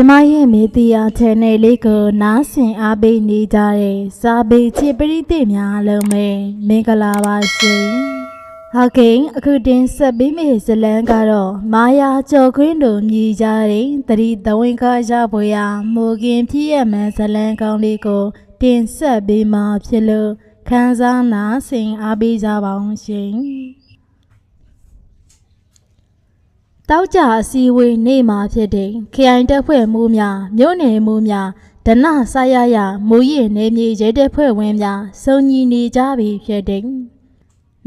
ကျမရဲ့မေဒီယာ channel လေးကိုနားဆင်အားပေးနေကြတဲ့စာပေချစ်ပရိသတ်များအားလုံးပဲမင်္ဂလာပါရှင်။ဟုတ်ကဲ့အခုတင်ဆက်ပေးမယ့်ဇာတ်လမ်းကတော့မာယာကျော်ခွင်းတို့မြည်ကြတဲ့တတိတဝင်းကားရပွဲရာမိုခင်ဖြစ်ရမှန်ဇာတ်လမ်းကောင်းလေးကိုတင်ဆက်ပေးမှာဖြစ်လို့ခန်းစားနာဆင်အားပေးကြပါအောင်ရှင်။ တောက်ကြအစည်းအဝေးနေ့မှာဖြစ်တဲ့ခရိုင်တပ်ဖွဲ့မှုများမြို့နယ်မှုများဒနဆာရရမူရည်နေမြေရဲတပ်ဖွဲ့ဝင်များစုံညီနေကြပြီဖြစ်တဲ့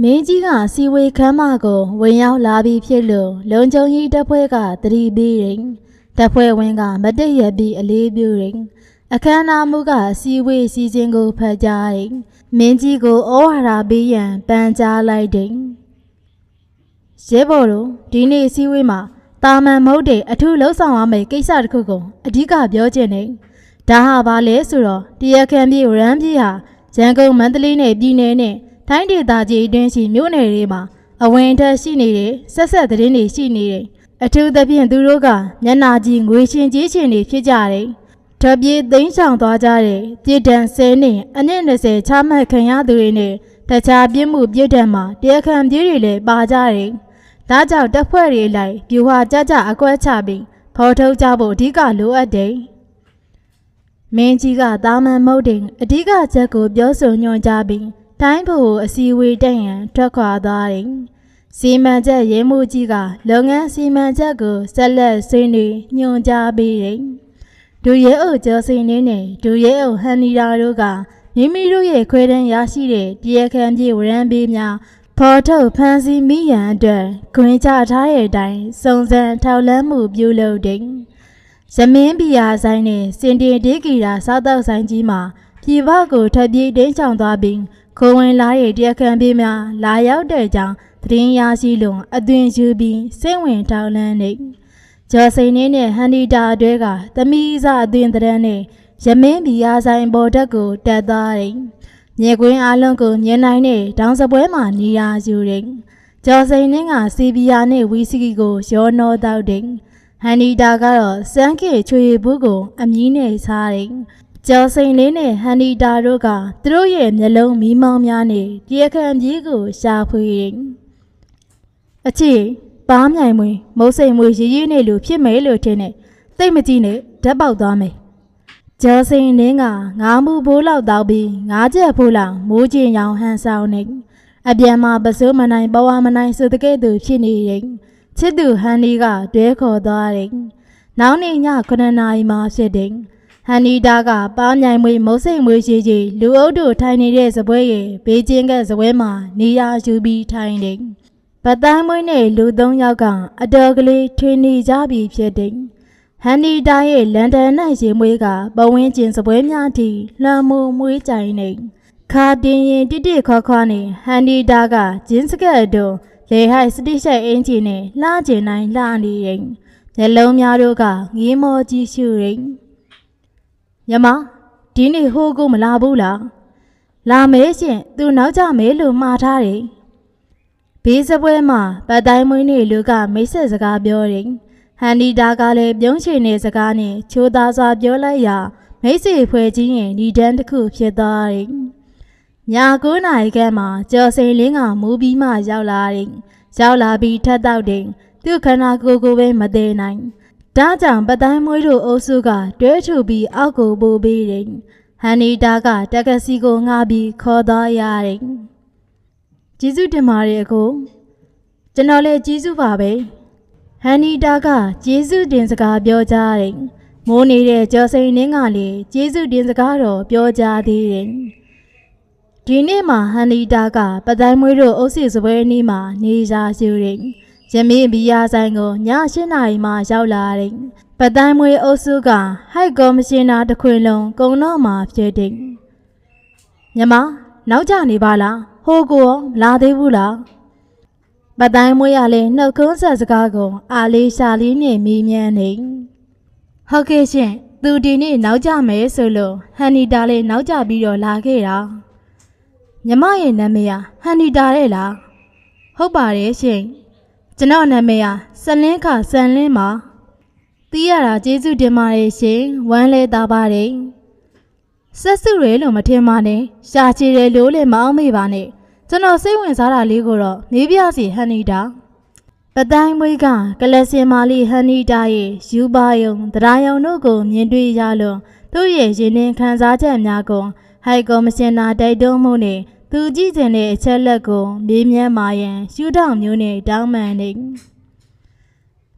မင်းကြီးကအစည်းအဝေးခန်းမကိုဝင်ရောက်လာပြီးဖြစ်လို့လုံခြုံရေးတပ်ဖွဲ့ကတတိပေးတယ်တပ်ဖွဲ့ဝင်ကမတည့်ရပြီးအလေးပြုတယ်အခမ်းအနားမှုကအစည်းအဝေးစီစဉ်ကိုဖတ်ကြားတယ်မင်းကြီးကိုဩဝါဒပေးရန်ပန်ကြားလိုက်တယ် ရဲဘော်တို့ဒီနေ့အစည်းအဝေးမှာတာမန်မဟုတ်တဲ့အထူးလှုပ်ဆောင်ရမယ့်ကိစ္စတစ်ခုကိုအဓိကပြောချင်တယ်။ဒါဟာဘာလဲဆိုတော့တရားခံပြည်ရန်ပြည်ဟာရန်ကုန်မန္တလေးနယ်ပြည်နယ်နဲ့တိုင်းဒေသကြီးအတွင်းရှိမြို့နယ်တွေမှာအဝင်အထက်ရှိနေတဲ့ဆက်ဆက်သတင်းတွေရှိနေတယ်။အထူးသဖြင့်သူတို့ကမျက်နာကြီးငွေရှင်ကြီးရှင်တွေဖြစ်ကြတယ်။တပြေးသိမ်းဆောင်သွားကြတဲ့ပြည်တံဆဲနဲ့အနည်း20ချမှတ်ခံရသူတွေနဲ့တခြားပြစ်မှုပြစ်ဒဏ်မှာတရားခံပြည်တွေလည်းပါကြတယ်။ ဒါကြောင့်တပ်ဖွဲ့တွေလိုက်ပြူဟာကြကြအကွက်ချပြီးဖော်ထုတ်ကြဖို့အဓိကလိုအပ်တယ်။မင်းကြီးကတာမန်မုတ်တင်အဓိကချက်ကိုပြောဆိုညွှန်ကြားပြီးတိုင်းဖို့အစည်းအဝေးတက်ရန်ထွက်ခွာသွားတယ်။စီမံချက်ရဲမှုကြီးကလုပ်ငန်းစီမံချက်ကိုဆက်လက်ဆွေးနွေးညွှန်ကြားပေးတယ်။ဒူရဲအုပ်ကျော်စိန်နေနဲ့ဒူရဲအုပ်ဟန်နီရာတို့ကမိမိတို့ရဲ့ခွဲတန်းရရှိတဲ့တရားခံပြေဝရန်ပေးများ ဖော်ထုတ်ဖန်စီမိရန်အတွက်ခွင့်ချထားတဲ့အတိုင်းစုံစမ်းထောက်လန်းမှုပြုလုပ်တဲ့ရမင်းပြာဆိုင်နဲ့စင်တင်ဒေဂီရာစားတောက်ဆိုင်ကြီးမှာပြည်ပကိုထပ်ပြေးတင်းချောင်သွားပြီးခိုးဝင်လာတဲ့တရားခံပြေးများလာရောက်တဲ့ကြောင်းသတင်းရရှိလို့အသွင်ယူပြီးစိတ်ဝင်ထောက်လန်းနေကျော်စိန်နေနဲ့ဟန်ဒီတာအတွဲကသမီးစားအသွင်တဲ့နဲ့ရမင်းပြာဆိုင်ပေါ်တက်ကိုတက်သွားတယ် မြေကွင်းအလုံးကိုမြင်နိုင်တဲ့ဒေါင်းစပွဲမှာနေရာယူတယ်။ကျော်စိန်နှင်းကစီဗီယာနဲ့ဝီစကီကိုရောနှောတောက်တယ်။ဟန်နီတာကတော့စန်းကေချွေဘူးကိုအမီးနဲ့စားတယ်။ကျော်စိန်လေးနဲ့ဟန်နီတာတို့ကသူတို့ရဲ့မျက်လုံးမီးမောင်းများနဲ့တရားခံကြီးကိုရှာဖွေတယ်။အချီပါးမြိုင်မွေမုတ်စိန်မွေရည်ရည်နဲ့လူဖြစ်မယ်လို့ထင်တယ်။သိတ်မကြည့်နဲ့ဓာတ်ပေါက်သွားမယ်။ ကျော်စိန်နှင်းကငါးမှုဘိုးလောက်တောက်ပြီးငါးချက်ဖိုးလောက်မိုးကျင်ရောင်ဟန်ဆောင်နေအပြန်မှာပစိုးမနိုင်ပဝါမနိုင်ဆိုတဲ့ကဲ့သို့ဖြစ်နေရင်ချစ်သူဟန်နီကတွဲခေါ်သွားတယ်နောက်နေ့ည9နာရီမှဖြစ်တယ်ဟန်နီတာကပါးမြိုင်မွေမုတ်စိတ်မွေရှိကြီးလူအုပ်တို့ထိုင်နေတဲ့စပွဲရဲ့ဘေးချင်းကစပွဲမှာနေရာယူပြီးထိုင်တယ်ပတိုင်းမွေးနဲ့လူသုံးယောက်ကအတော်ကလေးထွေနေကြပြီဖြစ်တယ် ဟန်နီတာရဲ့လန်ဒန်၌ရေမွေးကပဝင်းကျင်စပွဲများထိလွှမ်းမိုးမွေးကြိုင်နေခါတင်ရင်တိတိခွာခွာနေဟန်နီတာကဂျင်းစကတ်တို့လေဟိုက်စတိရှိုက်အင်ဂျင်နဲ့လှကျင်နိုင်လှနေရင်မျက်လုံးများတို့ကငေးမောကြည့်ရှုရင်ညမဒီနေ့ဟိုးကိုမလာဘူးလားလာမဲရှင်သူနောက်ကြမဲလို့မှားထားတယ်ဘေးစပွဲမှာဗတ်တိုင်းမွေးနေလူကမိတ်ဆက်စကားပြောတယ်။ ဟန်ဒီတာကလည်းပြုံးချင်တဲ့စကားနဲ့ချိုးသားစွာပြောလိုက်ရာမိတ်ဆွေဖွဲ့ချင်းရဲ့ညီတန်းတစ်ခုဖြစ်သွားတယ်။ည9နာရီခန့်မှာကျော်စိန်လင်းကမူးပြီးမှရောက်လာတယ်။ရောက်လာပြီးထပ်တော့တယ်။သူ့ခန္ဓာကိုယ်ကိုပဲမသေးနိုင်။ဒါကြောင့်ဗတ်တိုင်းမွေးတို့အုပ်စုကတွဲထူပြီးအောက်ကိုပို့ပေးတယ်။ဟန်ဒီတာကတက္ကစီကိုငှားပြီးခေါ်သွားရတယ်။ကျေးဇူးတင်ပါတယ်အကိုကျွန်တော်လည်းကျေးဇူးပါပဲ ဟန်နီတာကကျေးဇူးတင်စကားပြောကြတယ်မိုးနေတဲ့ကျော်စိန်နှင်းကလည်းကျေးဇူးတင်စကားတော့ပြောကြသေးတယ်ဒီနေ့မှာဟန်နီတာကပတိုင်းမွေးတို့အုပ်စုစပွဲအနီးမှာနေရာရှိတယ်ရမင်းဘီယာဆိုင်ကိုည၈နာရီမှရောက်လာတယ်ပတိုင်းမွေးအုပ်စုကဟိုက်ကော်မရှင်နာတစ်ခွင်လုံးကုံတော့မှာဖြစ်တယ်ညမနောက်ကျနေပါလားဟိုကိုရောမလာသေးဘူးလား ပတိုင်းမွေးရလဲနှုတ်ခွန်းဆက်စကားကိုအာလေးရှာလေးနဲ့မီးမြန်းနေဟုတ်ကဲ့ရှင်သူဒီနေ့နောက်ကျမယ်ဆိုလို့ဟန်နီတာလေးနောက်ကျပြီးတော့လာခဲ့တာညမရဲ့နာမည်ကဟန်နီတာတဲ့လားဟုတ်ပါတယ်ရှင်ကျွန်တော်နာမည်ကစလင်းခဆန်လင်းပါတီးရတာကျေးဇူးတင်ပါတယ်ရှင်ဝမ်းလဲသားပါတယ်ဆက်စုရဲလို့မထင်ပါနဲ့ရှာချေတယ်လို့လည်းမအောင်မေ့ပါနဲ့ ကျွန်တော်စိတ်ဝင်စားတာလေးကိုတော့မေးပြစီဟန်နီတာပတိုင်းမွေးကကလစင်မာလီဟန်နီတာရဲ့ယူပါယုံတရားယုံတို့ကိုမြင်တွေ့ရလို့သူ့ရဲ့ရင်းနှင်းခံစားချက်များကိုဟိုက်ကော်မရှင်နာတိုက်တွန်းမှုနဲ့သူကြည့်ကျင်တဲ့အချက်လက်ကိုမေးမြန်းမာရန်ရှုထောင့်မျိုးနဲ့တောင်းပန်နေ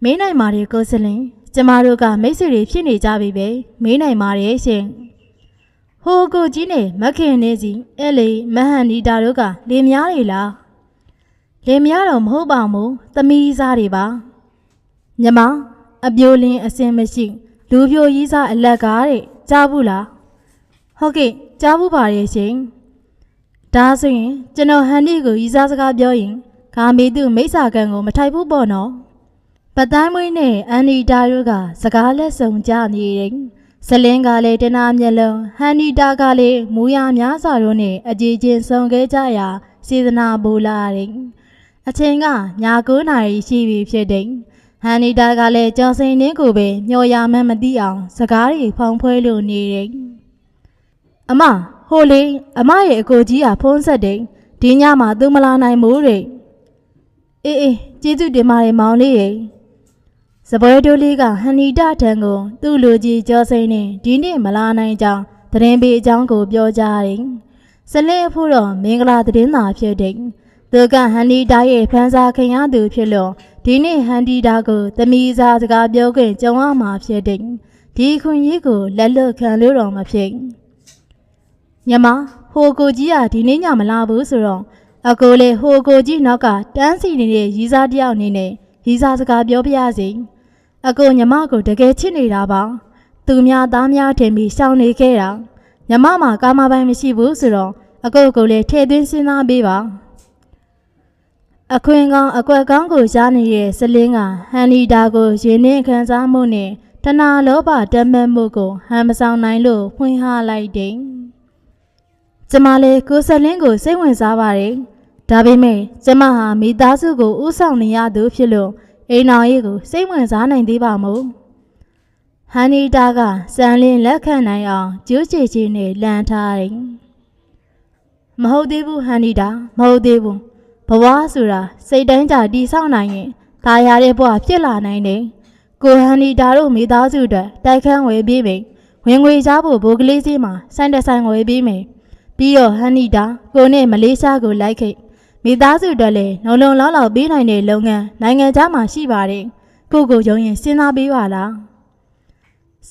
မင်းနိုင်ပါတယ်ကိုစလင် ကျမတို့ကမိတ်ဆွေတွေဖြစ်နေကြပြီပဲမင်းနိုင်ပါတယ်ရှင် ဟိုကိုကြီးနဲ့မခင်နေစီအဲ့လေမဟန်နီတာတို့ကလေများတွေလားလေများတော့မဟုတ်ပါဘူးသမီးစားတွေပါညမအပြိုလင်းအစင်မရှိ လူပြိုကြီးစားအလက်ကားတဲ့ကြားဘူးလားဟုတ်ကဲ့ကြားဘူးပါရဲ့ရှင်ဒါဆိုရင်ကျွန်တော်ဟန်ဒီကိုရီစားစကားပြောရင်ဂါမေသူမိစ္ဆာကန်ကိုမထိုက်ဘူးပေါ့နော်ပတိုင်းမွေးနဲ့အန်နီတာတို့ကစကားလက်ဆောင်ကြနေတယ် ဇလင်းကလည်းတနာမျက်လုံးဟန်နီတာကလည်းမူရများစွာတို့နဲ့အကြည်ချင်းဆုံခဲ့ကြရာစေတနာပူလာတယ်အချိန်ကညာ9နာရီရှိပြီဖြစ်တယ်ဟန်နီတာကလည်းကြောင်စိန်နှင်းကိုပဲမျော်ရမှန်းမသိအောင်စကားတွေဖောင်ဖွဲလို့နေတယ်အမဟိုလေအမရဲ့အကိုကြီးကဖုံးဆက်တယ်ဒီညမှာသူမလာနိုင်ဘူးတဲ့အေးအေးကျေးဇူးတင်ပါတယ်မောင်လေးရေ စပွဲတိုးလေးကဟန်နီတာထံကိုသူ့လူကြီးကြောစိမ့်နဲ့ဒီနေ့မလာနိုင်ကြောင်းသတင်းပေးအကြောင်းကိုပြောကြတယ်စလင်းအဖို့တော့မင်္ဂလာသတင်းသာဖြစ်တယ်သူကဟန်နီတာရဲ့ဖန်စာခင်ရသူဖြစ်လို့ဒီနေ့ဟန်ဒီတာကိုသမီးစားစကားပြောခွင့်ကြုံရမှာဖြစ်တယ်ဒီခွင့်ရေးကိုလက်လွတ်ခံလို့တော့မဖြစ်ညမဟိုကိုကြီးကဒီနေ့ညမလာဘူးဆိုတော့အကိုလေဟိုကိုကြီးနောက်ကတန်းစီနေတဲ့ရီစားတယောက်အနေနဲ့ရီစားစကားပြောပြရစီ အကိုညမကိုတကယ်ချစ်နေတာပါသူများသားများထင်ပြီးရှောင်နေခဲ့တာညမမှာကာမပိုင်မရှိဘူးဆိုတော့အကိုကိုလည်းထည့်သွင်းစဉ်းစားပေးပါအခွင့်ကောင်းအကွက်ကောင်းကိုရှားနေတဲ့စလင်းကဟန်နီတာကိုရင်းနှင်းခံစားမှုနဲ့တဏှာလောဘတမ်းမဲ့မှုကိုဟန်မဆောင်နိုင်လို့ဖွင့်ဟလိုက်တယ်ကျမလည်းကိုဆက်လင်းကိုစိတ်ဝင်စားပါတယ်။ဒါပေမဲ့ကျမဟာမိသားစုကိုဥဆောင်နေရသူဖြစ်လို့ အိမ်တော်ရေးကိုစိတ်ဝင်စားနိုင်သေးပါမို့။ဟန်နီတာကစံလင်းလက်ခံနိုင်အောင်ကျိုးချေချေနဲ့လန်ထားတယ်။မဟုတ်သေးဘူးဟန်နီတာမဟုတ်သေးဘူး။ဘဝဆိုတာစိတ်တိုင်းကြတီဆောက်နိုင်ရင်ဒါရတဲ့ဘဝဖြစ်လာနိုင်တယ်။ကိုဟန်နီတာတို့မိသားစုအတွက်တိုက်ခန်းဝယ်ပြီးမယ်။ဝင်ငွေချဖို့ဘိုးကလေးစီးမှာစိုင်းတဆိုင်ဝယ်ပြီးမယ်။ပြီးတော့ဟန်နီတာကိုနဲ့မလေးရှားကိုလိုက်ခဲ့ မိသားစုအတွက်လည်းလုံလုံလောက်လောက်ပေးနိုင်တဲ့လုပ်ငန်းနိုင်ငံခြားမှာရှိပါတယ်ကိုကိုရုံရင်စဉ်းစားပေးပါလား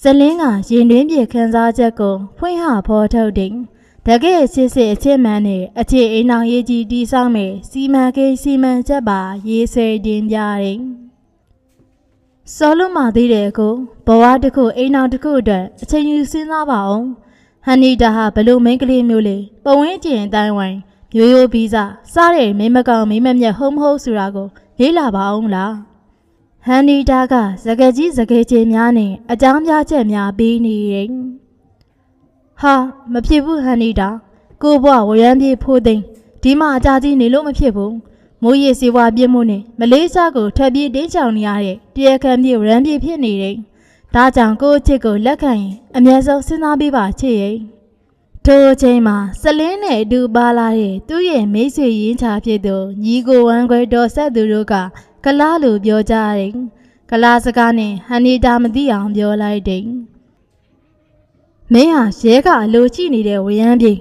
ဇလင်းကရင်တွင်းပြေခန်းစားချက်ကိုဖွင့်ဟဖော်ထုတ်တယ်တကယ်စစ်စစ်အချက်မှန်နဲ့အခြေအိမ်အောင်ရေးကြီးတီးဆောင်မယ်စီမံကိန်းစီမံချက်ပါရေးဆွဲတင်ပြတယ်စောလုံးမသေးတယ်ကိုဘဝတစ်ခုအိမ်အောင်တစ်ခုအတွက်အချိန်ယူစဉ်းစားပါအောင်ဟန်နီတာဟာဘလို့မိန်းကလေးမျိုးလေပဝင်းကျင်အတိုင်းဝိုင်း ရိုးရိုးပြီးစားစားတဲ့မိမကောင်မိမမြက်ဟုံးမဟုတ်ဆိုတာကိုလေးလာပါအောင်လားဟန်နီတာကစကကြီးစကဲချင်းများနဲ့အကြောင်းပြချက်များပြီးနေတယ်ဟာမဖြစ်ဘူးဟန်နီတာကိုဘွားဝရမ်းပြေဖိုးသိမ်းဒီမှာအကြကြီးနေလို့မဖြစ်ဘူးမိုးရေစီဝါပြင်းမှုနဲ့မလေးရှားကိုထပ်ပြေးတင်းချောင်နေရတဲ့တရားခံပြေရမ်းပြေဖြစ်နေတယ်ဒါကြောင့်ကိုယ့်အချစ်ကိုလက်ခံရင်အမြဲဆုံးစဉ်းစားပေးပါချစ်ရဲ့ ထိုအချိန်မှာစလင်းနဲ့အတူပါလာတဲ့သူ့ရဲ့မိတ်ဆွေရင်းချဖြစ်သူညီကိုဝမ်းခွဲတော်ဆက်သူတို့ကကလားလိုပြောကြတယ်ကလားစကားနဲ့ဟန်နီတာမသိအောင်ပြောလိုက်တယ်မင်းဟာရဲကအလိုချိနေတဲ့ဝရမ်းပြေ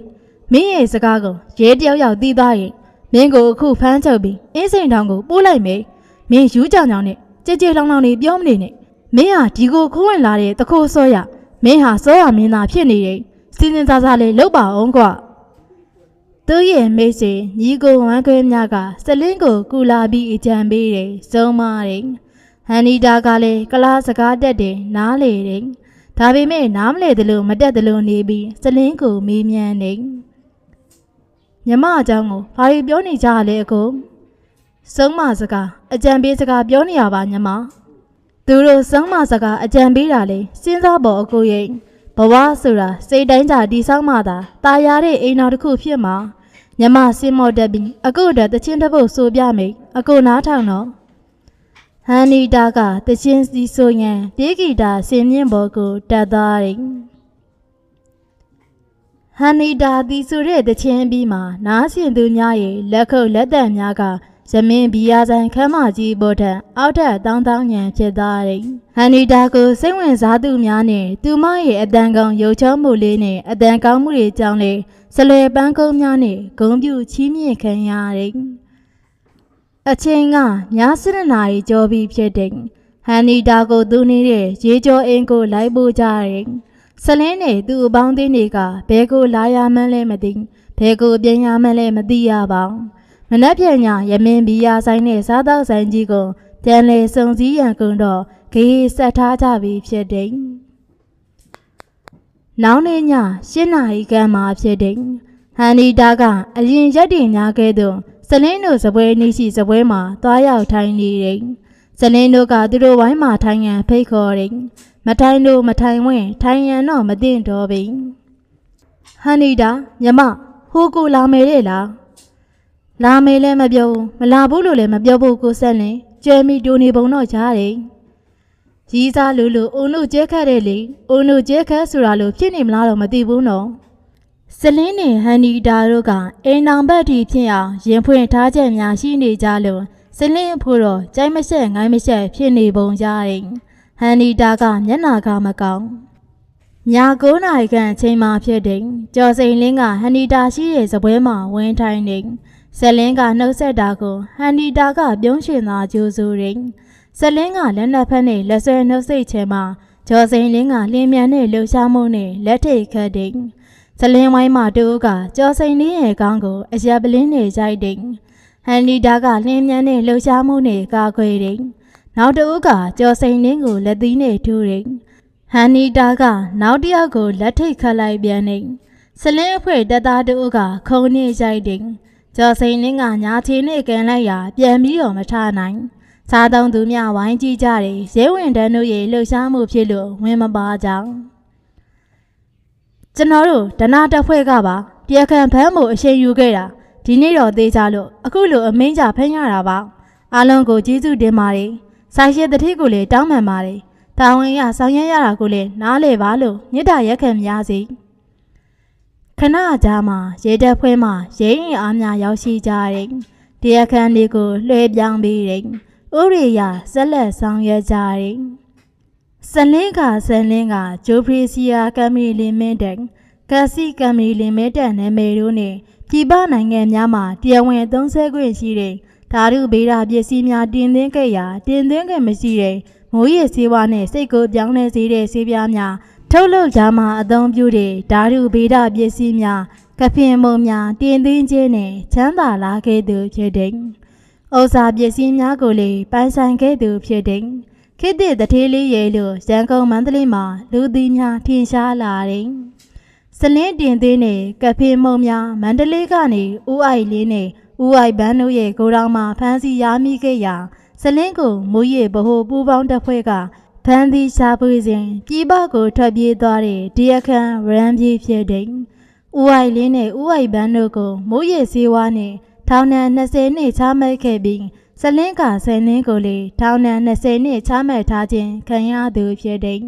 မင်းရဲ့စကားကိုရဲတယောက်ယောက်သိသွားရင်မင်းကိုအခုဖမ်းချုပ်ပြီးအင်းစိန်တောင်ကိုပို့လိုက်မယ်မင်းယူကြောင်ကြောင်နဲ့ကြဲကြဲလောင်လောင်နေပြောမနေနဲ့မင်းဟာဒီကိုခိုးဝင်လာတဲ့တခိုးစောရမင်းဟာစောရမင်းသားဖြစ်နေတယ် စီစဉ်စားစားလေးလုပ်ပါအောင်ကွာသူရဲ့မိတ်ဆွေညီကိုဝမ်းခွဲများကစလင်းကိုကူလာပြီးအကြံပေးတယ်စုံမာတယ်ဟန်နီတာကလည်းကလားစကားတက်တယ်နားလေတယ်ဒါပေမဲ့နားမလဲတယ်လို့မတက်တယ်လို့နေပြီးစလင်းကိုမေးမြန်းတယ်မြမအကြောင်းကိုဘာလို့ပြောနေကြလဲအကိုစုံမစကားအကြံပေးစကားပြောနေရပါညီမသူတို့စမ်းမစကားအကြံပေးတာလေစဉ်းစားပေါ်အကိုရဲ့ဘ ဝဆိုတာစိတ်တိုင်းကြတီဆောက်မှသာตายရတဲ့အိမ်တော်တစ်ခုဖြစ်မှာညမစင်မော်တက်ပြီးအကုတ်အတွက်တချင်းတစ်ပုတ်ဆိုပြမိအကုနားထောင်တော့ ဟန်နီတာကတချင်းစီဆိုရန်ပြေးဂီတာဆင်မြင့်ဘော်ကိုတက်သွားတယ်ဟန်နီတာဒီဆိုတဲ့တချင်းပြီးမှနားဆင်သူများရဲ့လက်ခုပ်လက်တံများက ဇမင်းဘီယာဆိုင်ခမ်းမကြီးပေါ်ထက်အောက်ထက်တောင်းတောင်းညံဖြစ်သွားတယ်။ဟန်နီတာကိုစိတ်ဝင်စားသူများနဲ့သူမရဲ့အတန်ကောင်ရုပ်ချောမှုလေးနဲ့အတန်ကောင်းမှုတွေကြောင့်လေဆလွယ်ပန်းကုန်းများနဲ့ဂုံပြူချီးမြှင့်ခံရတယ်။အချိန်ကည7နာရီကျော်ပြီဖြစ်တဲ့ဟန်နီတာကိုသူနေတဲ့ရေကျော်အင်းကိုလိုက်ပို့ကြတယ်။ဆလင်းနဲ့သူ့အပေါင်းအသင်းတွေကဘဲကိုလာရမှန်းလဲမသိဘဲကိုပြန်ရမှန်းလဲမသိရပါဘူး။ မနက်ဖြန်ညရမင်းဘီယာဆိုင်နဲ့စားသောက်ဆိုင်ကြီးကိုပြန်လေစုံစည်းရန်ကုန်တော့ဂေးဆက်ထားကြပြီဖြစ်တယ်။နောက်နေ့ည၈နာရီခန့်မှာဖြစ်တယ်။ဟန်နီတာကအရင်ရက်တင်များခဲ့သူစလင်းတို့စပွဲနေရှိစပွဲမှာသွားရောက်ထိုင်နေတယ်။စလင်းတို့ကသူတို့ဝိုင်းမှာထိုင်ရန်ဖိတ်ခေါ်တယ်။မထိုင်လို့မထိုင်ဝင်ထိုင်ရန်တော့မသိတော့ဘူး။ဟန်နီတာမြမဟိုကိုလာမယ်လေလား။ လာမေးလည်းမပြောဘူးမလာဘူးလို့လည်းမပြောဘူးကိုဆက်လင်ကျဲမီတူနေပုံတော့ကြားတယ်ရီးစားလူလူအုံတို့ကျဲခတ်တဲ့လေအုံတို့ကျဲခတ်ဆိုတာလို့ဖြစ်နေမလားတော့မသိဘူးနော်စလင်းနဲ့ဟန်နီတာတို့ကအိမ်အောင်ဘက်တီဖြစ်အောင်ရင်ဖွင့်ထားချက်များရှိနေကြလို့စလင်းဖို့တော့ကြိုက်မဆက်ငိုင်းမဆက်ဖြစ်နေပုံရတယ်ဟန်နီတာကမျက်နာကမကောင်းည9နာရီခန့်အချိန်မှဖြစ်တယ်ကျော်စိန်လင်းကဟန်နီတာရှိတဲ့စပွဲမှာဝင်ထိုင်နေ ဇလင်းကနှုတ်ဆက်တာကိုဟန်နီတာကပြုံးရှင်သာကြိုးစိုးရင်ဇလင်းကလက်နက်ဖက်နဲ့လက်ဆွဲနှုတ်ဆက်ချဲမှာဂျော်စိန်လင်းကလင်းမြန်နဲ့လှူရှားမှုနဲ့လက်ထိတ်ခတ်တဲ့ဇလင်းဝိုင်းမှာတူကဂျော်စိန်လင်းရဲ့ကောင်းကိုအရက်ပလင်းနဲ့ကြိုက်တဲ့ဟန်နီတာကလင်းမြန်နဲ့လှူရှားမှုနဲ့ကာခွေတဲ့နောက်တူကကျော်စိန်လင်းကိုလက်သီးနဲ့ထိုးတဲ့ဟန်နီတာကနောက်တစ်ယောက်ကိုလက်ထိတ်ခတ်လိုက်ပြန်တဲ့စလင်းအဖွဲတက်သားတူကခုံနေကြိုက်တဲ့ ကျော်စိန်လင်းကညာချီနဲ့ကန်လိုက်ရာပြန်ပြီးတော့မထနိုင်စားသုံးသူများဝိုင်းကြည့်ကြတယ်ရဲဝင်တန်းတို့ရဲ့လှုပ်ရှားမှုဖြစ်လို့ဝင်မပါကြောင်းကျွန်တော်တို့ဒနာတက်ဖွဲ့ကပါတရားခံဖမ်းမှုအရှိန်ယူခဲ့တာဒီနေ့တော့သေးကြလို့အခုလိုအမင်းကြဖမ်းရတာပါအားလုံးကိုကျေးဇူးတင်ပါတယ်ဆိုင်ရှိတတိကိုလည်းတောင်းပန်ပါတယ်တာဝန်ရဆောင်ရွက်ရတာကိုလည်းနားလေပါလို့မြစ်တာရက်ခံမရစေ။ ခဏကြာမှရေတက်ဖွဲမှရဲရင်အားများရောက်ရှိကြတဲ့တရားခံတွေကိုလွှဲပြောင်းပြီးတဲ့ဥရိယဆက်လက်ဆောင်ရွက်ကြတဲ့စလင်းကစလင်းကဂျိုဖရီစီယာကမ်မီလီမင်းတန်ကစီကမ်မီလီမင်းတန်နာမည်တို့နဲ့ပြည်ပနိုင်ငံများမှာတရားဝင်သုံးဆွဲခွင့်ရှိတဲ့ဓာတုဗေဒပစ္စည်းများတင်သွင်းခဲ့ရာတင်သွင်းခွင့်မရှိတဲ့မိုးရေဆေးဝါးနဲ့စိတ်ကိုပြောင်းလဲစေတဲ့ဆေးပြားများ ထုတ်လုပ်ကြမှာအသုံးပြုတဲ့ဓာတုဗေဒပစ္စည်းများကဖင်မုံများတင်သွင်းခြင်းနဲ့ချမ်းသာလာခဲ့သူဖြစ်တဲ့။ဥစ္စာပစ္စည်းများကိုလည်းပိုင်ဆိုင်ခဲ့သူဖြစ်တဲ့။ခေတ်သစ်တထေးလေးရဲ့လို့ရန်ကုန်မန္တလေးမှာလူသည်များထင်ရှားလာတဲ့။စလင်းတင်သွင်းတဲ့ကဖင်မုံများမန္တလေးကနေဦးအိုက်လေးနဲ့ဦးအိုက်ဘန်းတို့ရဲ့ကိုရောင်မှာဖမ်းဆီးရမိခဲ့ရာစလင်းကိုမူရဗဟိုပူပေါင်းတပ်ဖွဲ့က ဖမ်းသီးရှာဖွေစဉ်ပြည်ပကိုထွက်ပြေးသွားတဲ့ဒီအခန်းရန်ပြေးဖြစ်တဲ့ဦးအိုက်လင်းနဲ့ဦးအိုက်ဘန်းတို့ကိုမိုးရေစည်းဝါးနဲ့ထောင်ဒဏ်20နှစ်ချမှတ်ခဲ့ပြီးစလင်းကဆယ်နှင်းကိုလေထောင်ဒဏ်20နှစ်ချမှတ်ထားခြင်းခံရသူဖြစ်တဲ့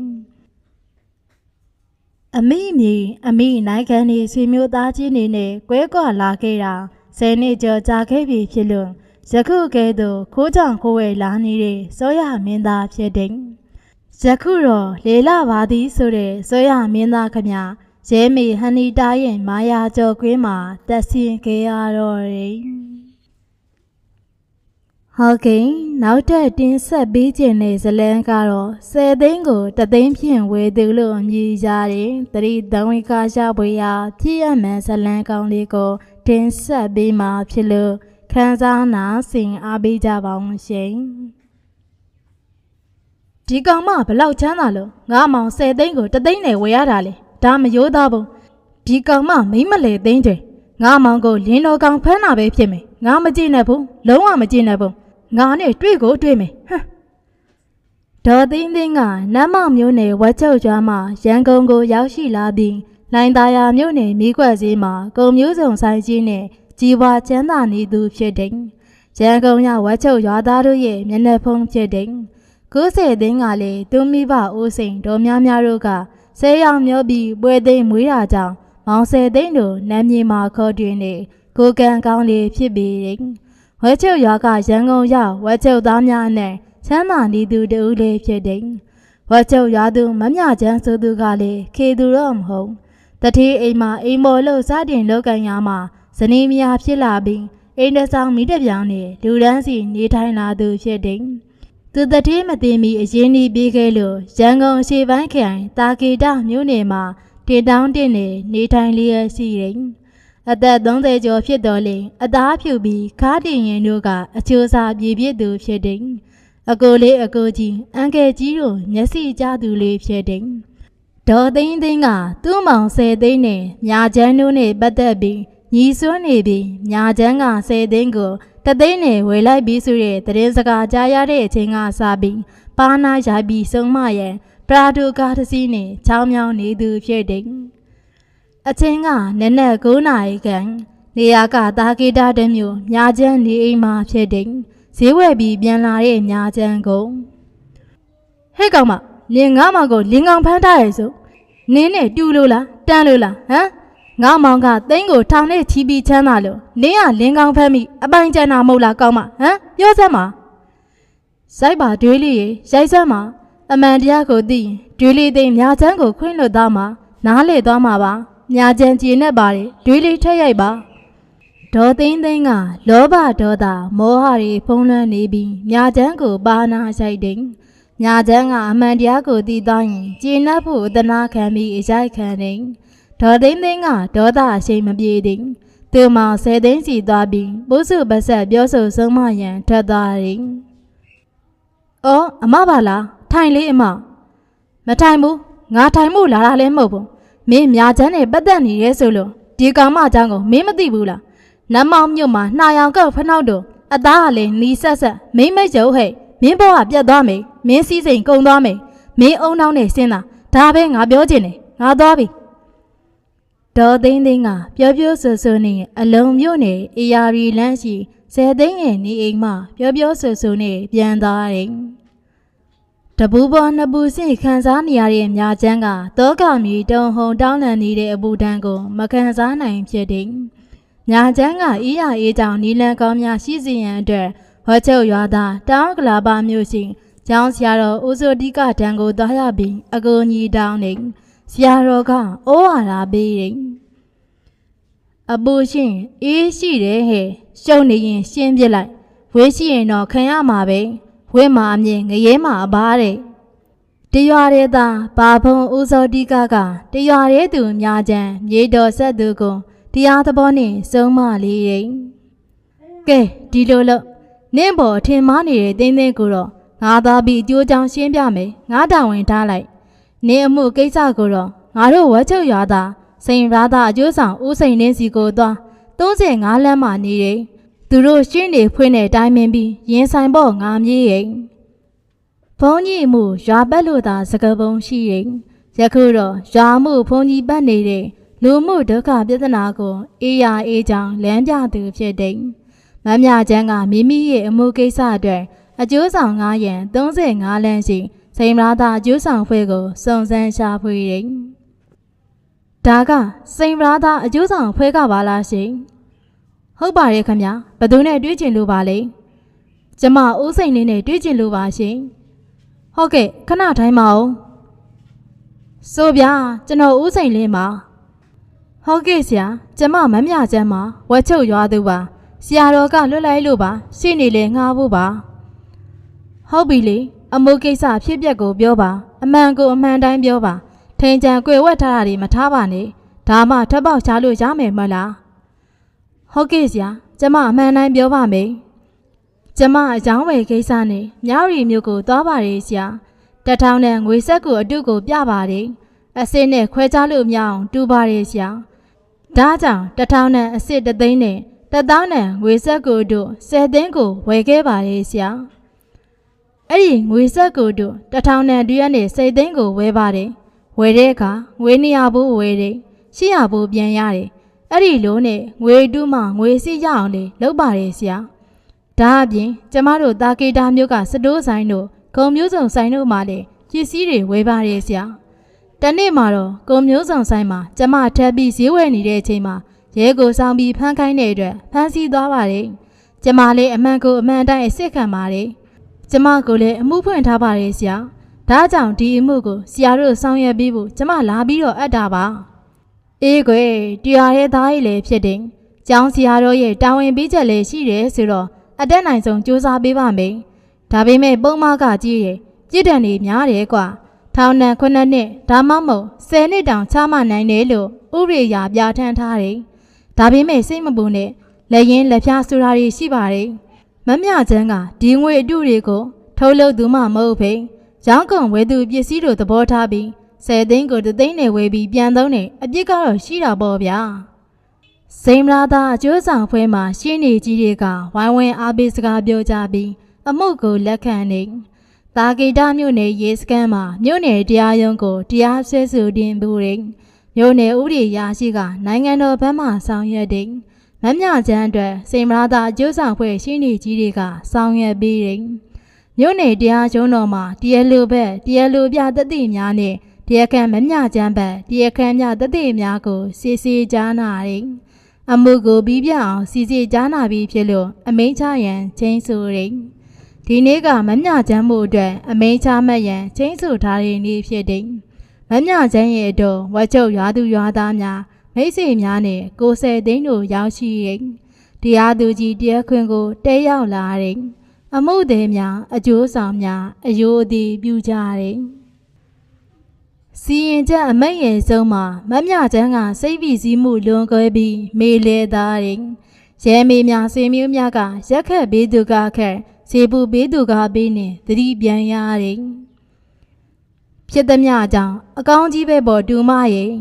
အမိမြေအမိနိုင်ခံနေဆွေမျိုးသားချင်းတွေနဲ့ကွဲကွာလာခဲ့တာဆယ်နှစ်ကျော်ကြာခဲ့ပြီဖြစ်လို့ယခုကဲ့သို့ခိုးကြောင်ခိုးဝဲလာနေတဲ့စောရမင်းသားဖြစ်တဲ့ ယခုတော့လေလာပါသည်ဆိုတဲ့ဆွေရမင်းသားခမရဲမေဟန်နီတာရဲ့မာယာကျော်ကွင်းမှာတက်ဆင်းခဲ့ရတော့တယ်ဟုတ်ကဲ့နောက်ထပ်တင်ဆက်ပေးခြင်းတဲ့ဇလန်းကတော့ဆယ်သိန်းကိုတသိန်းဖြင့်ဝယ်သူလို့မြည်ကြတယ်တတိတဝိကာရှပွေရာဖြစ်ရမှန်ဇလန်းကောင်းလေးကိုတင်ဆက်ပေးမှာဖြစ်လို့ခန်းစားနာဆင်အားပေးကြပါအောင်ရှင် ဒီကောင်မဘလောက်ချမ်းသာလို့ငါမောင်10သိန်းကိုတသိန်းနဲ့ဝယ်ရတာလေဒါမရိုးသားဘူးဒီကောင်မမိမ့်မလဲသိန်းတွေငါမောင်ကိုလင်းတော်ကောင်ဖမ်းတာပဲဖြစ်မယ်ငါမကြည့်နဲ့ဘူးလုံးဝမကြည့်နဲ့ဘူးငါနဲ့တွေ့ကိုတွေ့မယ်ဟမ်ဒေါ်သိန်းသိန်းကနမ်းမောင်မျိုးနယ်ဝက်ချုပ်ကျွမ်းမှာရန်ကုန်ကိုရောက်ရှိလာပြီးလိုင်သားယာမြို့နယ်မိကွက်စည်းမှာကုံမျိုးစုံဆိုင်ကြီးနဲ့ကြီးပွားချမ်းသာနေသူဖြစ်တဲ့ရန်ကုန်ရဝက်ချုပ်ရွာသားတို့ရဲ့မျက်နှာဖုံးဖြစ်တဲ့ 90သိန်းကလည်းသူမိဘဦးစိန်တော်များများတို့ကဆဲရောင်မျောပြီးပွဲသိမ်းမွေးတာကြောင့်မောင်ဆယ်သိန်းတို့နမ်းမြေမှာခေါ်တွင်နေကိုကန်ကောင်းလေးဖြစ်ပြီးတဲ့ဝက်ချုပ်ရွာကရန်ကုန်ရဝက်ချုပ်သားများနဲ့ချမ်းသာနေသူတဦးလေးဖြစ်တဲ့ဝက်ချုပ်ရွာသူမမြချမ်းဆိုသူကလည်းခေသူတော့မဟုတ်တတိအိမ်မှာအိမ်မော်လို့စတင်လောက်ကန်ရမှာဇနီးမယားဖြစ်လာပြီးအိမ်တဆောင်မိတပြောင်နဲ့လူဒန်းစီနေထိုင်လာသူဖြစ်တဲ့ သူတတိမသိမီအရင်ဒီပြီးခဲ့လို့ရန်ကုန်ရှေ့ပိုင်းခရိုင်တာကေတမြို့နယ်မှာတင်တောင်းတင်နေနေထိုင်လျက်ရှိတယ်။အသက်30ကျော်ဖြစ်တော်လေအသားဖြူပြီးခါတင်ရင်တို့ကအချိုးစားပြည့်ပြည့်သူဖြစ်တယ်။အကိုလေးအကိုကြီးအန်ကယ်ကြီးတို့မျက်စိကျသူလေးဖြစ်တယ်။ဒေါ်သိန်းသိန်းကသူ့မောင်ဆယ်သိန်းနဲ့ညာချမ်းတို့နဲ့ပတ်သက်ပြီး ညီစွန်းနေပြီးညာချမ်းကဆယ်သိန်းကိုတသိန်းနဲ့ဝယ်လိုက်ပြီးဆိုတဲ့သတင်းစကားကြားရတဲ့အချိန်ကစပြီးပါနာရိုက်ပြီးဆုံးမရန်ပရာဒိုကားတစ်စီးနဲ့ချောင်းမြောင်းနေသူဖြစ်တယ်။အချင်းကနက်နက်9နာရီခန့်နေရာကတာဂီတာတမျိုးညာချမ်းနေအိမ်မှာဖြစ်တယ်။ဈေးဝယ်ပြီးပြန်လာတဲ့ညာချမ်းကိုဟဲ့ကောင်မလင်ငါမကိုလင်ကောင်ဖမ်းထားရဲဆိုနင်းနဲ့တူလို့လားတန်းလို့လားဟမ် ငါမောင်ကသိန်းကိုထောင်နဲ့ချီပြီးချမ်းသာလို့နင်းကလင်ကောင်ဖမ်းမိအပိုင်ကျန်တာမဟုတ်လားကောင်းမဟမ်ပြောစမ်းပါစိုက်ပါတွေးလေးရေရိုက်စမ်းပါအမှန်တရားကိုသိရင်တွေးလေးသိမ်းမြာချမ်းကိုခွင့်လွတ်သားမှာနားလေသွားမှာပါမြာချမ်းကြည်နဲ့ပါတယ်တွေးလေးထက်ရိုက်ပါဒေါ်သိန်းသိန်းကလောဘဒေါသမောဟတွေဖုံးလွှမ်းနေပြီးမြာချမ်းကိုပါနာရိုက်တယ်ညာချမ်းကအမှန်တရားကိုသိသွားရင်ကျေနပ်ဖို့အသနာခံပြီးအရိုက်ခံတယ် ဒေါ်သိန်းသိန်းကဒေါသအရှိန်မပြေသည်သူမောင်ဆယ်သိန်းစီသွားပြီးပုစုပဆက်ပြောဆိုဆုံးမရန်ထွက်သွားသည်။အော်အမပါလားထိုင်လေးအမမထိုင်ဘူးငါထိုင်မှုလာတာလည်းမဟုတ်ဘူးမင်းမြာချမ်းနဲ့ပတ်သက်နေရဲဆိုလို့ဒီကောင်မအကြောင်းကိုမင်းမသိဘူးလားနတ်မောင်မြို့မှာနှာရောင်ကောက်ဖနှောက်တို့အသားကလည်းနီးဆက်ဆက်မိမ့်မိတ်ရုပ်ဟဲ့မင်းဘဝပြတ်သွားမယ်မင်းစည်းစိမ်ကုံသွားမယ်မင်းအုံနှောင်းနဲ့ဆင်းတာဒါပဲငါပြောချင်တယ်ငါသွားပြီ ဒေါ်သိန်းသိန်းကပြောပြောဆိုဆိုနဲ့အလုံးမြို့နယ်အေယာရီလမ်းရှိဇယ်သိန်းရဲ့နေအိမ်မှပြောပြောဆိုဆိုနဲ့ပြန်သွားတယ်တပူပေါ်နှစ်ပူစင်ခံစားနေရတဲ့မြာချမ်းကတောကမီတုံဟုံတောင်းလန်နေတဲ့အပူတန်းကိုမခံစားနိုင်ဖြစ်တယ်မြာချမ်းကအေးရအေးကြောင်နီလန်ကောင်းများရှိစီရန်အတွက်ဟောချုပ်ရွာသားတောင်းကလာပါမျိုးရှိကျောင်းဆရာတော်ဦးစိုးတိကတန်ကိုသွားရပြီးအကူညီတောင်းနေ ဆရာတော်ကအိုးဟာလာပေးတယ်အပူရှင်အေးရှိတယ်ဟဲ့ရှုံနေရင်ရှင်းပြလိုက်ဝေးရှိရင်တော့ခံရမှာပဲဝဲမှာအမြင်ငရဲမှာအပါတဲ့တရွာတဲ့သားဘာဖုံဦးစောတိကကတရွာတဲ့သူများချမ်းမြေတော်ဆက်သူကိုတရားသဘောနဲ့စုံမလေးရင်ကဲဒီလိုလို့နင့်ဘော်ထင်မားနေတဲ့တင်းတင်းကိုတော့ငါသားပြီးအကျိုးချောင်းရှင်းပြမယ်ငါတာဝန်ထားလိုက် နင်းအမှုကိစ္စကိုတော့ငါတို့ဝက်ချုပ်ရွာသားစိန်ရာသားအကျိုးဆောင်ဦးစိန်နှင်းစီကိုသွား35လမ်းမှာနေတယ်သူတို့ရှင်းနေဖွင့်တဲ့အတိုင်းမင်းပြီးရင်ဆိုင်ပေါ့ငါမြေးရင်ဘုန်းကြီးမှုရွာပတ်လို့သာစကပုံရှိရင်ယခုတော့ရွာမှုဘုန်းကြီးပတ်နေတဲ့လူမှုဒုက္ခပြဿနာကိုအေးရအေးချောင်းလမ်းပြသူဖြစ်တဲ့မမြချမ်းကမိမိရဲ့အမှုကိစ္စအတွက်အကျိုးဆောင်9ရန်35လမ်းရှိ စိန်မလားသားအကျိုးဆောင်ဖွဲ့ကိုစုံစမ်းရှာဖွေတယ်။ဒါကစိန်မလားသားအကျိုးဆောင်ဖွဲ့ကပါလားရှင်။ဟုတ်ပါတယ်ခင်ဗျာ။ဘသူနဲ့တွေ့ကျင်လို့ပါလေ။ကျမဦးစိန်လေးနဲ့တွေ့ကျင်လို့ပါရှင်။ဟုတ်ကဲ့ခဏထိုင်ပါဦး။ဆိုဗျာကျွန်တော်ဦးစိန်လေးပါ။ဟုတ်ကဲ့ဆရာကျမမမြချမ်းပါဝက်ချုပ်ရွာသူပါဆရာတော်ကလွတ်လိုက်လို့ပါရှေ့နေလေငှားဖို့ပါဟုတ်ပြီလေ အမိုးကိစ္စဖြစ်ပျက်ကိုပြောပါအမှန်ကိုအမှန်တိုင်းပြောပါထိန်ချံကြွယ်ဝက်ထားတာတွေမထားပါနဲ့ဒါမှထပ်ပေါက်ချလို့ရမယ်မလားဟုတ်ကဲ့ဆရာကျမအမှန်တိုင်းပြောပါမယ်ကျမအကြောင်းဝယ်ကိစ္စနဲ့မြောက်ရီမျိုးကိုသွားပါလေဆရာတထောင်နဲ့ငွေဆက်ကိုအတုကိုပြပါတယ်အစစ်နဲ့ခွဲခြားလို့မရအောင်တူပါတယ်ဆရာဒါကြောင့်တထောင်နဲ့အစစ်တသိန်းနဲ့တသောင်းနဲ့ငွေဆက်ကိုတို့ဆယ်သိန်းကိုဝယ်ခဲ့ပါလေဆရာ အဲ့ဒီငွေဆက်ကိုတို့တထောင်နဲ့တရက်နဲ့စိတ်သိန်းကိုဝယ်ပါတယ်ဝယ်တဲ့အခါငွေ200ဘူးဝယ်တယ်800ဘူးပြန်ရတယ်အဲ့ဒီလိုနဲ့ငွေတူးမှငွေစီရအောင်လေလုပ်ပါတယ်ဆရာဒါအပြင်ကျမတို့တာကေတာမျိုးကစတိုးဆိုင်တို့ဂုံမျိုးစုံဆိုင်တို့မှလည်းပစ္စည်းတွေဝယ်ပါတယ်ဆရာတနေ့မှာတော့ဂုံမျိုးစုံဆိုင်မှာကျမထပ်ပြီးဈေးဝယ်နေတဲ့အချိန်မှာရဲကိုဆောင်ပြီးဖမ်းခိုင်းတဲ့အတွက်ဖမ်းဆီးသွားပါတယ်ကျမလည်းအမှန်ကိုအမှန်တိုင်းအစ်စ်ခံပါတယ် ကျမကိုလည်းအမှုဖွင့်ထားပါတယ်ဆရာဒါကြောင့်ဒီအမှုကိုဆရာတို့ဆောင်ရွက်ပြီးဖို့ကျမလာပြီးတော့အပ်တာပါအေးကွယ်တရားရဲ့သားကြီးလည်းဖြစ်တယ်ကျောင်းဆရာတော်ရဲ့တာဝန်ပေးချက်လည်းရှိတယ်ဆိုတော့အတက်နိုင်ဆုံးစူးစမ်းပေးပါမယ်ဒါပေမဲ့ပုံမကကြီးတယ်ပြစ်ဒဏ်တွေများတယ်ကွာထောင်ဒဏ်9နှစ်ဒါမှမဟုတ်10နှစ်တောင်ချမှတ်နိုင်တယ်လို့ဥပဒေအရပြဋ္ဌာန်းထားတယ်ဒါပေမဲ့စိတ်မပူနဲ့လက်ရင်လက်ဖြားဆိုတာတွေရှိပါတယ် မမြချမ်းကဒီငွေအတုတွေကိုထုတ်လုပ်သူမှမဟုတ်ဖိရောင်းကုန်ဝယ်သူပစ္စည်းတို့သဘောထားပြီး10သိန်းကို3သိန်းနဲ့ဝယ်ပြီးပြန်သုံးတယ်အပြစ်ကတော့ရှိတာပေါ့ဗျာစိန်မလာသားအကျိုးဆောင်ဖွဲမှာရှင်းနေကြီးတွေကဝိုင်းဝန်းအားပေးစကားပြောကြပြီးအမှုကိုလက်ခံနေတာဂိတမြို့နယ်ရေးစခန်းမှာမြို့နယ်တရားရုံးကိုတရားစွဲဆိုတင်ပူရင်မြို့နယ်ဥပဒေရာရှိကနိုင်ငံတော်ဘက်မှဆောင်ရွက်တဲ့ မမြချမ်းအတွက်စိန်မလာသားအကျိုးဆောင်ဖွဲရှင်းနေကြီးတွေကဆောင်ရွက်ပြီးတယ်မြို့နယ်တရားရုံးတော်မှာတရားလိုဘက်တရားလိုပြတသိများနဲ့တရားခံမမြချမ်းဘက်တရားခံမြတသိများကိုစစ်ဆေးကြားနာတယ်အမှုကိုပြီးပြအောင်စီစီကြားနာပြီးဖြစ်လို့အမိန့်ချရန်ချင်းဆိုရင်ဒီနေ့ကမမြချမ်းမှုအတွက်အမိန့်ချမှတ်ရန်ချင်းဆိုထားတဲ့နေ့ဖြစ်တယ်မမြချမ်းရဲ့အတွက်ဝက်ချုပ်ရွာသူရွာသားများ မိတ်ဆွေများနဲ့ကိုယ်ဆယ်သိန်းတို့ရောက်ရှိရင်တရားသူကြီးတရားခွင်ကိုတဲရောက်လာတယ်အမှုသည်များအကျိုးဆောင်များအယိုအသည်ပြုကြတယ်စီရင်ချက်အမိတ်ရဲ့ဆုံးမှာမမြချမ်းကစိတ်ပြီးစည်းမှုလွန်ကွဲပြီးမေလေသားတယ်။ရဲမေများဆွေမျိုးများကရက်ခက်ဘေးသူကခက်ဇေပူဘေးသူကဘေးနဲ့သတိပြန်ရတယ်။ဖြစ်သည်များကြောင့်အကောင်းကြီးပဲပေါ်တူမရဲ့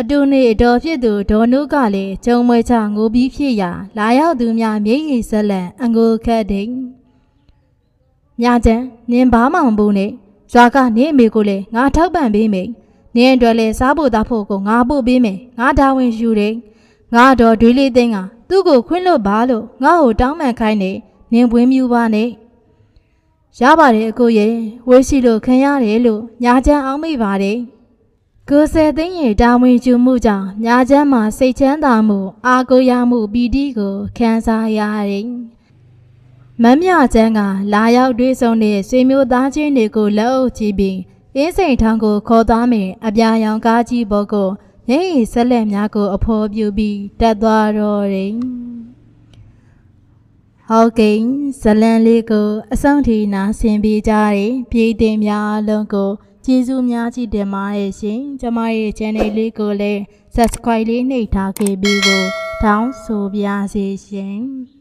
အတူနေတော်ဖြစ်သူဒေါ်နုကလည်းဂျုံမွဲချငိုပြီးဖြစ်ရာလာရောက်သူများမျက်ရည်ဆက်လန့်အငိုခက်တဲ့။မြချမ်းနင်ဘာမှမဘူးနဲ့ရွာကနေအမေကိုလည်းငါထောက်ပံ့ပေးမယ်။နင်းအတွက်လည်းစားဖို့သားဖို့ကိုငါပို့ပေးမယ်။ငါဒါဝင်ယူတယ်။ငါတော့ဒွေးလေးသိန်းကသူ့ကိုခွင့်လွတ်ပါလို့ငါ့ကိုတောင်းပန်ခိုင်းနေနင်းပွင်းမြူပါနဲ့။ရပါတယ်အကိုရဲ့ဝေးရှိလို့ခံရတယ်လို့ညာချမ်းအောင်မိပါတယ်။ ကိုယ်ဆယ်သိန်းရဲ့တာဝန်ယူမှုကြောင့်ညာချမ်းမှာစိတ်ချမ်းသာမှု အာကိုရမှုပီတိကိုခံစားရတယ်။မမ်းမြချမ်းကလာရောက်တွေ့ဆုံတဲ့ဆွေမျိုးသားချင်းတွေကိုလက်အုပ်ချပြီးအင်းစိန်ထောင်ကိုခေါ်သွားမယ်အပြာရောင်ကားကြီးဘောကိုမျက်ရည်ဆက်လက်များကိုအဖော်ပြပြီးတက်သွားတော့တယ်။ဟုတ်ကဲ့ဇလန်လေးကိုအဆုံးထိနာဆင်ပေးကြတဲ့ပြည်သူများအလုံးကို ကျေးဇူးများကြီးတင်ပါတယ်ရှင်။ကျမရဲ့ channel လေးကိုလည်း subscribe လေးနှိပ်ထားခဲ့ပြီးကိုတောင်းဆိုပါရစေရှင်။